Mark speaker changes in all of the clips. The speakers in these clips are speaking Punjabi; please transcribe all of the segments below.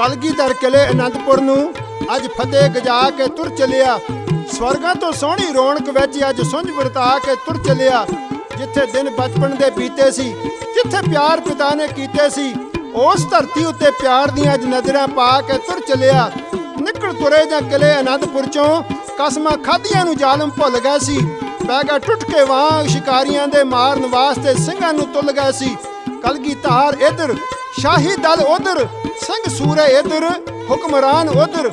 Speaker 1: ਕਲਗੀਧਰ ਕਿਲੇ ਅਨੰਦਪੁਰ ਨੂੰ। ਅੱਜ ਫਤਿਹ ਗਜਾ ਕੇ ਤੁਰ ਚਲਿਆ। ਸਵਰਗਾਂ ਤੋਂ ਸੋਹਣੀ ਰੌਣਕ ਵਿੱਚ ਅੱਜ ਸੁੰਝ ਵਰਤਾ ਕੇ ਤੁਰ ਚਲਿਆ। ਜਿੱਥੇ ਦਿਨ ਬਚਪਨ ਦੇ ਬੀਤੇ ਸੀ, ਜਿੱਥੇ ਪਿਆਰ ਪਿਤਾ ਨੇ ਕੀਤੇ ਸੀ, ਉਸ ਧਰਤੀ ਉੱਤੇ ਪਿਆਰ ਦੀਆਂ ਅੱਜ ਨਜ਼ਰਾਂ ਪਾ ਕੇ ਤੁਰ ਚਲਿਆ। ਨਿਕਲ ਤੁਰੇ ਜਾਂ ਕਿਲੇ ਅਨੰਦਪੁਰ ਚੋਂ, ਕਸਮਾਂ ਖਾਧੀਆਂ ਨੂੰ ਜ਼ਾਲਮ ਭੁੱਲ ਗਿਆ ਸੀ। ਬੈਗਾ ਟੁੱਟ ਕੇ ਵਾਂਗ ਸ਼ਿਕਾਰੀਆਂ ਦੇ ਮਾਰਨ ਵਾਸਤੇ ਸਿੰਘਾਂ ਨੂੰ ਤੁੱਲ ਗਿਆ ਸੀ। ਕਲਗੀ ਧਾਰ ਇਧਰ ਸ਼ਾਹੀ ਦਲ ਉਧਰ, ਸਿੰਘ ਸੂਰੇ ਇਧਰ, ਹੁਕਮਰਾਨ ਉਧਰ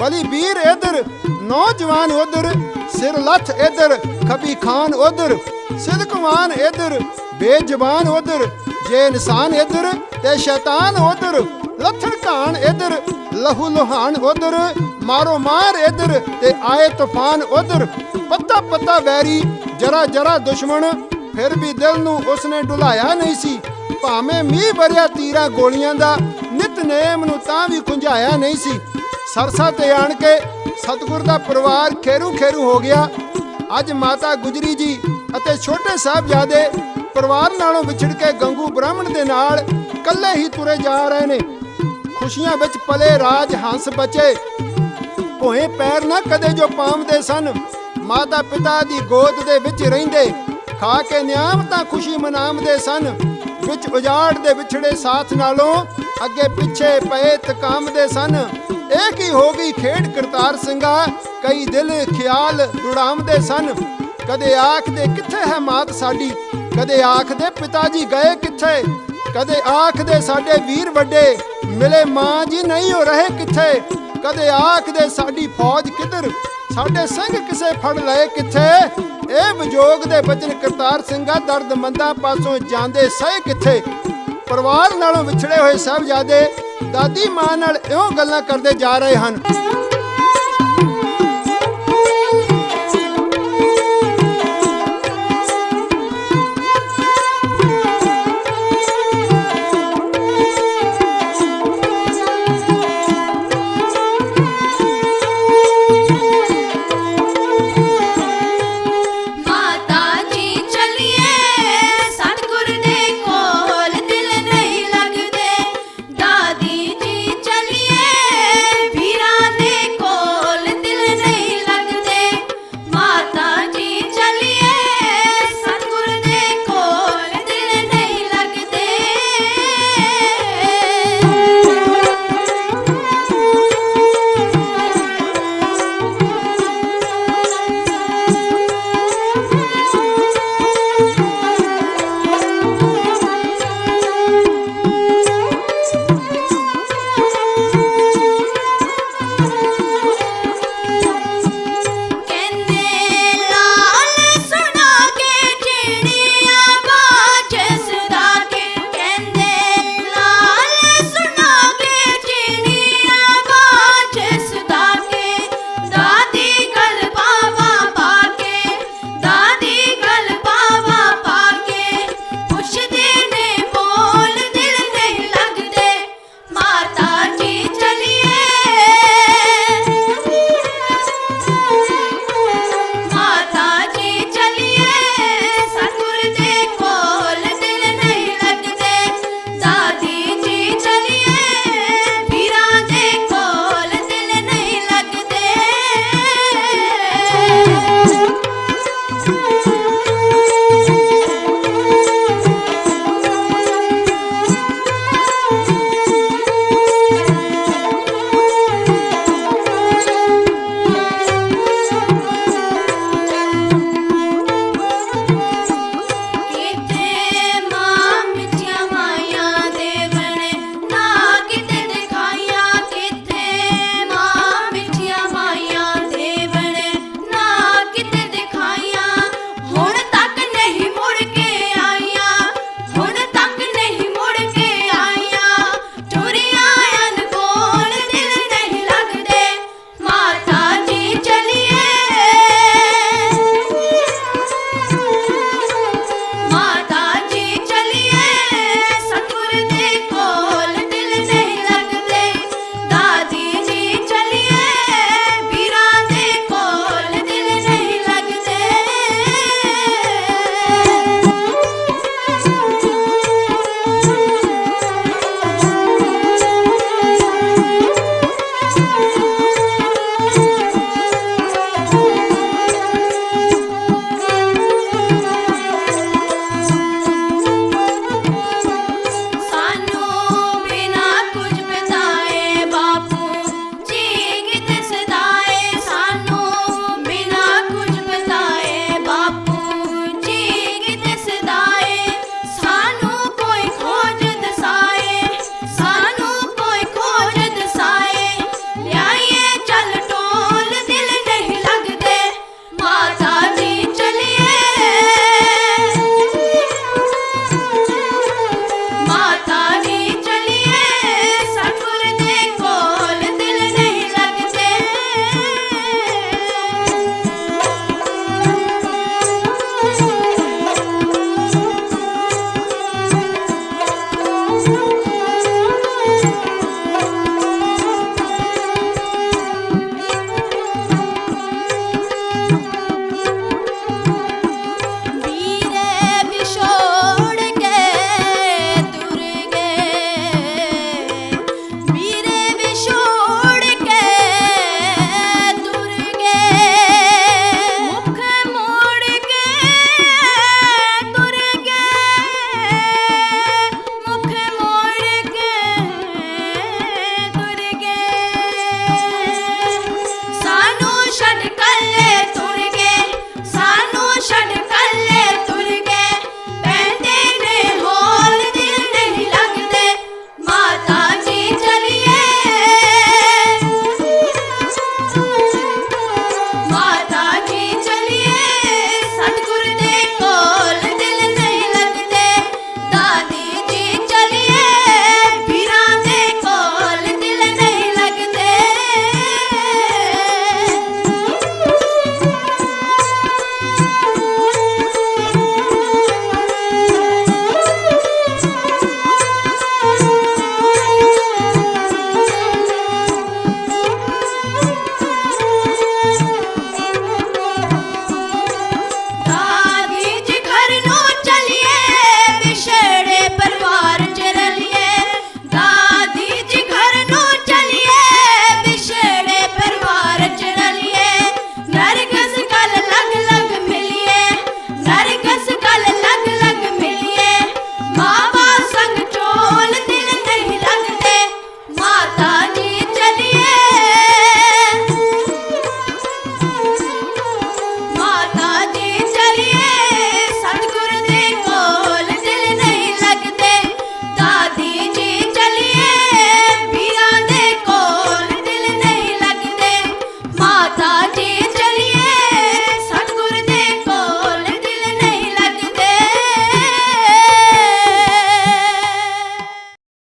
Speaker 1: ਬਲੀ ਵੀਰ ਇਧਰ, ਨੌਜਵਾਨ ਉਧਰ, ਸਿਰ ਲੱਥ ਇਧਰ, ਖਬੀ ਖਾਨ ਉਧਰ ਸਿਦਕਵਾਨ ਇਧਰ, ਬੇਜ਼ਬਾਨ ਉਧਰ, ਜੇ ਇਨਸਾਨ ਇਧਰ ਤੇ ਸ਼ੈਤਾਨ ਉਧਰ, ਲੱਥਣ ਘਾਣ ਇਧਰ, ਲਹੂ ਲੋਹਾਨ ਉਧਰ, ਮਾਰੋ ਮਾਰ ਇਧਰ ਤੇ ਆਏ ਤੂਫਾਨ ਉਧਰ, ਪੱਤਾ ਪੱਤਾ ਵੈਰੀ, ਜਰਾ ਜਰਾ ਦੁਸ਼ਮਣ, ਫਿਰ ਵੀ ਦਿਲ ਨੂੰ ਉਸਨੇ ਡੁਲਾਇਆ ਨਹੀਂ ਸੀ। ਭਾਵੇਂ ਮੀਂਹ ਵਰਿਆ ਤੀਰਾਂ ਗੋਲੀਆਂ ਦਾ, ਨਿਤਨੇਮ ਨੂੰ ਤਾਂ ਵੀ ਖੁੰਝਾਇਆ ਨਹੀਂ ਸੀ। ਸਰਸਾ ਤੇ ਆਣ ਕੇ ਸਤਗੁਰ ਦਾ ਪਰਿਵਾਰ ਖੇਰੂ ਖੇਰੂ ਹੋ ਗਿਆ। ਅੱਜ ਮਾਤਾ ਗੁਜਰੀ ਜੀ ਅਤੇ ਛੋਟੇ ਸਾਹਿਬਜ਼ਾਦੇ ਪਰਿਵਾਰ ਨਾਲੋਂ ਵਿਛੜ ਕੇ ਗੰਗੂ ਬ੍ਰਾਹਮਣ ਦੇ ਨਾਲ ਇਕੱਲੇ ਹੀ ਤੁਰੇ ਜਾ ਰਹੇ ਨੇ। ਖੁਸ਼ੀਆਂ ਵਿੱਚ ਪਲੇ ਰਾਜ ਹੰਸ ਬਚੇ। ਭੋਏ ਪੈਰ ਨਾ ਕਦੇ ਜੋ ਪਾਉਂਦੇ ਸਨ। ਮਾਤਾ ਪਿਤਾ ਦੀ ਗੋਦ ਦੇ ਵਿੱਚ ਰਹਿੰਦੇ। ਖਾ ਕੇ ਨਿਆਮ ਤਾਂ ਖੁਸ਼ੀ ਮਨਾਉਂਦੇ ਸਨ। ਵਿੱਚ ਉਜਾੜ ਦੇ ਵਿਛੜੇ ਸਾਥ ਨਾਲੋਂ ਅੱਗੇ ਪਿੱਛੇ ਪਏ ਤਕਾਮਦੇ ਸਨ। ਇਹ ਕੀ ਹੋ ਗਈ ਖੇਡ ਕਰਤਾਰ ਸਿੰਘਾ? ਕਈ ਦਿਲ ਖਿਆਲ ਦੁੜਾਉਂਦੇ ਸਨ। ਕਦੇ ਆਖਦੇ ਕਿੱਥੇ ਹੈ ਮਾਤ ਸਾਡੀ? ਕਦੇ ਆਖਦੇ ਪਿਤਾ ਜੀ ਗਏ ਕਿੱਥੇ? ਕਦੇ ਆਖਦੇ ਸਾਡੇ ਵੀਰ ਵੱਡੇ, ਮਿਲੇ ਮਾਂ ਜੀ ਨਹੀਂ ਹੋ ਰਹੇ ਕਿੱਥੇ? ਕਦੇ ਆਖਦੇ ਸਾਡੀ ਫੌਜ ਕਿੱਧਰ? ਸਾਡੇ ਸਿੰਘ ਕਿਸੇ ਫੜ ਲਏ ਕਿੱਥੇ? ਇਹ ਵਿਜੋਗ ਦੇ ਬਚਨ ਕਰਤਾਰ ਸਿੰਘਾ ਦਰਦਮੰਦਾਂ ਪਾਸੋਂ ਜਾਂਦੇ ਸਹਿ ਕਿੱਥੇ? ਪਰਿਵਾਰ ਨਾਲੋਂ ਵਿਛੜੇ ਹੋਏ ਸਾਹਿਬਜ਼ਾਦੇ ਦਾਦੀ ਮਾਂ ਨਾਲ ਇਉਂ ਗੱਲਾਂ ਕਰਦੇ ਜਾ ਰਹੇ ਹਨ।